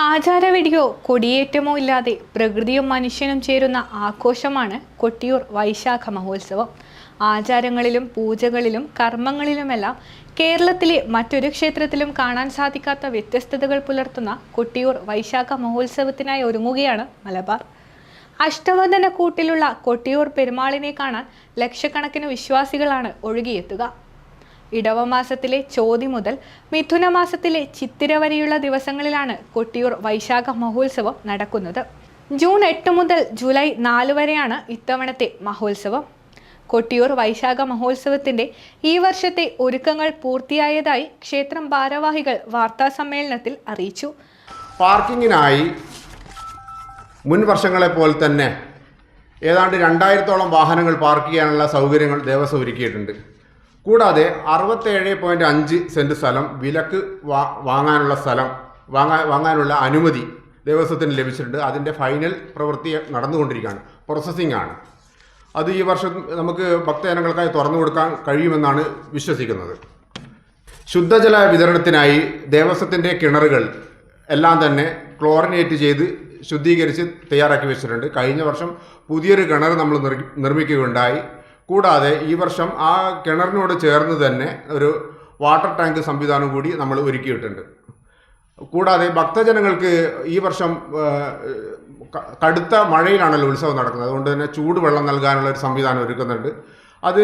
ആചാരവെടിയോ കൊടിയേറ്റമോ ഇല്ലാതെ പ്രകൃതിയും മനുഷ്യനും ചേരുന്ന ആഘോഷമാണ് കൊട്ടിയൂർ വൈശാഖ മഹോത്സവം. ആചാരങ്ങളിലും പൂജകളിലും കർമ്മങ്ങളിലുമെല്ലാം കേരളത്തിലെ മറ്റൊരു ക്ഷേത്രത്തിലും കാണാൻ സാധിക്കാത്ത വ്യത്യസ്തതകൾ പുലർത്തുന്ന കൊട്ടിയൂർ വൈശാഖ മഹോത്സവത്തിനായി ഒരുങ്ങുകയാണ് മലബാർ. അഷ്ടവദന കൂട്ടിലുള്ള കൊട്ടിയൂർ പെരുമാളിനെ കാണാൻ ലക്ഷക്കണക്കിന് വിശ്വാസികളാണ് ഒഴുകിയെത്തുക. ഇടവമാസത്തിലെ ചോതി മുതൽ മിഥുന മാസത്തിലെ ചിത്തിര വരെയുള്ള ദിവസങ്ങളിലാണ് കൊട്ടിയൂർ വൈശാഖ മഹോത്സവം നടക്കുന്നത്. ജൂൺ എട്ട് മുതൽ ജൂലൈ നാല് വരെയാണ് ഇത്തവണത്തെ മഹോത്സവം. കൊട്ടിയൂർ വൈശാഖ മഹോത്സവത്തിന്റെ ഈ വർഷത്തെ ഒരുക്കങ്ങൾ പൂർത്തിയായതായി ക്ഷേത്രം ഭാരവാഹികൾ വാർത്താ സമ്മേളനത്തിൽ അറിയിച്ചു. പാർക്കിങ്ങിനായി മുൻ വർഷങ്ങളെ പോലെ തന്നെ ഏതാണ്ട് രണ്ടായിരത്തോളം വാഹനങ്ങൾ പാർക്ക് ചെയ്യാനുള്ള സൗകര്യങ്ങൾ ദേവസ്വം ഒരുക്കിയിട്ടുണ്ട്. കൂടാതെ അറുപത്തേഴ് പോയിന്റ് അഞ്ച് സെന്റ് സ്ഥലം വിലക്ക് വാ വാങ്ങാനുള്ള സ്ഥലം വാങ്ങാൻ വാങ്ങാനുള്ള അനുമതി ദേവസ്വത്തിന് ലഭിച്ചിട്ടുണ്ട്. അതിന്റെ ഫൈനൽ പ്രവൃത്തി നടന്നുകൊണ്ടിരിക്കുകയാണ്. പ്രോസസ്സിംഗ് ആണ്. അത് ഈ വർഷം നമുക്ക് ഭക്തജനങ്ങൾക്കായി തുറന്നു കൊടുക്കാൻ കഴിയുമെന്നാണ് വിശ്വസിക്കുന്നത്. ശുദ്ധജല വിതരണത്തിനായി ദേവസ്വത്തിന്റെ കിണറുകൾ എല്ലാം തന്നെ ക്ലോറിനേറ്റ് ചെയ്ത് ശുദ്ധീകരിച്ച് തയ്യാറാക്കി വെച്ചിട്ടുണ്ട്. കഴിഞ്ഞ വർഷം പുതിയൊരു കിണർ നമ്മൾ നിർ- നിർമ്മിക്കുകയുണ്ടായി. കൂടാതെ ഈ വർഷം ആ കിണറിനോട് ചേർന്ന് തന്നെ ഒരു വാട്ടർ ടാങ്ക് സംവിധാനം കൂടി നമ്മൾ ഒരുക്കിയിട്ടുണ്ട്. കൂടാതെ ഭക്തജനങ്ങൾക്ക് ഈ വർഷം കടുത്ത മഴയിലാണല്ലോ ഉത്സവം നടക്കുന്നത്. അതുകൊണ്ട് തന്നെ ചൂടുവെള്ളം നൽകാനുള്ള ഒരു സംവിധാനം ഒരുക്കുന്നുണ്ട്. അത്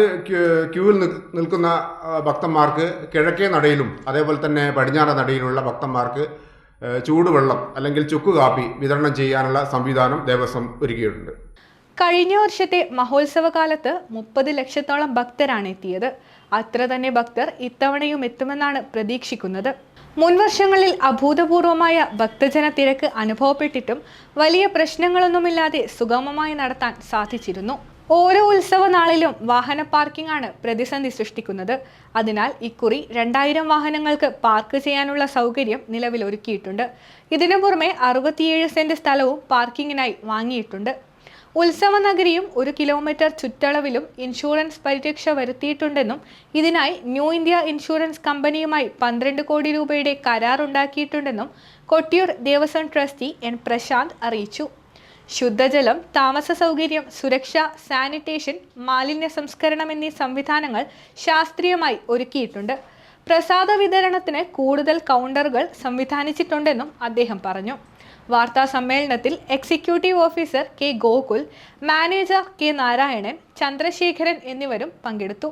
ക്യൂവിൽ നിൽക്കുന്ന ഭക്തന്മാർക്ക് കിഴക്കേ നടയിലും അതേപോലെ തന്നെ പടിഞ്ഞാറ നടയിലുള്ള ഭക്തന്മാർക്ക് ചൂടുവെള്ളം അല്ലെങ്കിൽ ചുക്ക് കാപ്പി വിതരണം ചെയ്യാനുള്ള സംവിധാനം ദേവസ്വം ഒരുക്കിയിട്ടുണ്ട്. കഴിഞ്ഞ വർഷത്തെ മഹോത്സവ കാലത്ത് മുപ്പത് ലക്ഷത്തോളം ഭക്തരാണ് എത്തിയത്. അത്ര തന്നെ ഭക്തർ ഇത്തവണയും എത്തുമെന്നാണ് പ്രതീക്ഷിക്കുന്നത്. മുൻവർഷങ്ങളിൽ അഭൂതപൂർവമായ ഭക്തജന തിരക്ക് അനുഭവപ്പെട്ടിട്ടും വലിയ പ്രശ്നങ്ങളൊന്നുമില്ലാതെ സുഗമമായി നടത്താൻ സാധിച്ചിരുന്നു. ഓരോ ഉത്സവ നാളിലും വാഹന പാർക്കിംഗ് ആണ് പ്രതിസന്ധി സൃഷ്ടിക്കുന്നത്. അതിനാൽ ഇക്കുറി രണ്ടായിരം വാഹനങ്ങൾക്ക് പാർക്ക് ചെയ്യാനുള്ള സൗകര്യം നിലവിൽ ഒരുക്കിയിട്ടുണ്ട് ഇതിനു പുറമെ അറുപത്തിയേഴ് സെന്റ് സ്ഥലവും പാർക്കിങ്ങിനായി വാങ്ങിയിട്ടുണ്ട്. ഉത്സവ നഗരിയും ഒരു കിലോമീറ്റർ ചുറ്റളവിലും ഇൻഷുറൻസ് പരിരക്ഷ വരുത്തിയിട്ടുണ്ടെന്നും ഇതിനായി ന്യൂ ഇന്ത്യ ഇൻഷുറൻസ് കമ്പനിയുമായി പന്ത്രണ്ട് കോടി രൂപയുടെ കരാറുണ്ടാക്കിയിട്ടുണ്ടെന്നും കൊട്ടിയൂർ ദേവസ്വം ട്രസ്റ്റി എൻ പ്രശാന്ത് അറിയിച്ചു. ശുദ്ധജലം താമസ സൗകര്യം സുരക്ഷ സാനിറ്റേഷൻ മാലിന്യ സംസ്കരണം എന്നീ സംവിധാനങ്ങൾ ശാസ്ത്രീയമായി ഒരുക്കിയിട്ടുണ്ട്. പ്രസാദ വിതരണത്തിന് കൂടുതൽ കൗണ്ടറുകൾ സംവിധാനിച്ചിട്ടുണ്ടെന്നും അദ്ദേഹം പറഞ്ഞു. വാർത്താ സമ്മേളനത്തിൽ executive officer K Gokul manager K Narayanan Chandrasekharan എന്നിവരും പങ്കെടുത്തു.